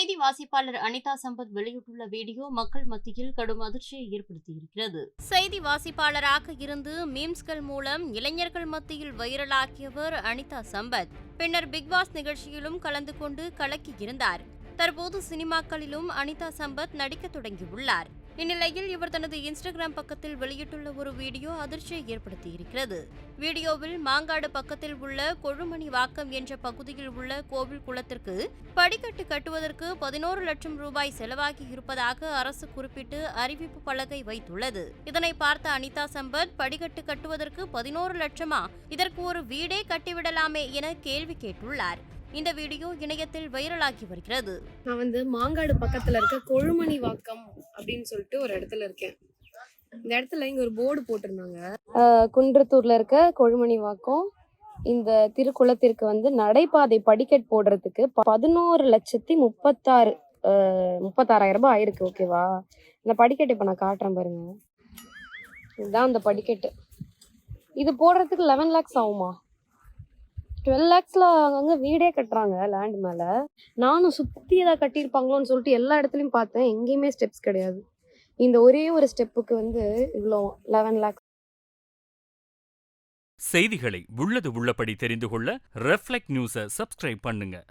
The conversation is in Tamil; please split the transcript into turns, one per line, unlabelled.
செய்தி வாசிப்பாளர் அனிதா சம்பத் வெளியிட்டுள்ள வீடியோ மக்கள் மத்தியில் கடும் அதிர்ச்சியை ஏற்படுத்தியிருக்கிறது. செய்தி வாசிப்பாளராக இருந்து மீம்ஸ்கள் மூலம் இளைஞர்கள் மத்தியில் வைரலாக்கியவர் அனிதா சம்பத். பின்னர் பிக்பாஸ் நிகழ்ச்சியிலும் கலந்து கொண்டு கலக்கியிருந்தார். தற்போது சினிமாக்களிலும் அனிதா சம்பத் நடிக்க தொடங்கியுள்ளார். இந்நிலையில் இவர் தனது இன்ஸ்டாகிராம் பக்கத்தில் வெளியிட்டுள்ள ஒரு வீடியோ அதிர்ச்சியை ஏற்படுத்தியிருக்கிறது. வீடியோவில் மாங்காடு பக்கத்தில் உள்ள கொழுமணி வாக்கம் என்ற பகுதியில் உள்ள கோவில் குளத்திற்கு படிக்கட்டு கட்டுவதற்கு பதினோரு லட்சம் ரூபாய் செலவாகி இருப்பதாக அரசு குறிப்பிட்டு அறிவிப்பு பலகை வைத்துள்ளது. இதனை பார்த்த அனிதா சம்பத் படிக்கட்டு கட்டுவதற்கு பதினோரு லட்சமா? இதற்கு ஒரு வீடே கட்டிவிடலாமே என கேள்வி கேட்டுள்ளார். இந்த வீடியோ இணையத்தில் வைரலாகி வருகிறது.
நான் வந்து மாங்காடு பக்கத்துல இருக்க கொழுமணி வாக்கம் அப்படின்னு சொல்லிட்டு ஒரு இடத்துல இருக்கேன். இந்த இடத்துல இங்க ஒரு போர்டு போட்டிருந்தாங்க. குன்றத்தூர்ல இருக்க கொழுமணி வாக்கம் இந்த திருக்குளத்திற்கு வந்து நடைபாதை படிக்கட் போடுறதுக்கு பதினோரு லட்சத்தி முப்பத்தாறு முப்பத்தாறாயிரம் ரூபாய் ஆயிருக்கு ஓகேவா இந்த படிக்கட்டு இப்ப நான் காட்டுறேன் பாருங்க. இதுதான் அந்த படிக்கட்டு. இது போடுறதுக்கு லெவன் லேக்ஸ் ஆகுமா? டுவெல் லேக்ஸில் அங்கங்கே வீடே கட்டுறாங்க லேண்ட் மேலே. நானும் சுற்றி ஏதாவது கட்டியிருப்பாங்களோன்னு சொல்லிட்டு எல்லா இடத்துலையும் பார்த்தேன். எங்கேயுமே ஸ்டெப்ஸ் கிடையாது. இந்த ஒரே ஒரு ஸ்டெப்புக்கு வந்து இவ்வளோ லெவன் லேக்ஸ்
செய்திகளை உள்ளது உள்ளபடி தெரிந்து கொள்ள ரெஃப்ளெக்ட் நியூஸை சப்ஸ்கிரைப் பண்ணுங்கள்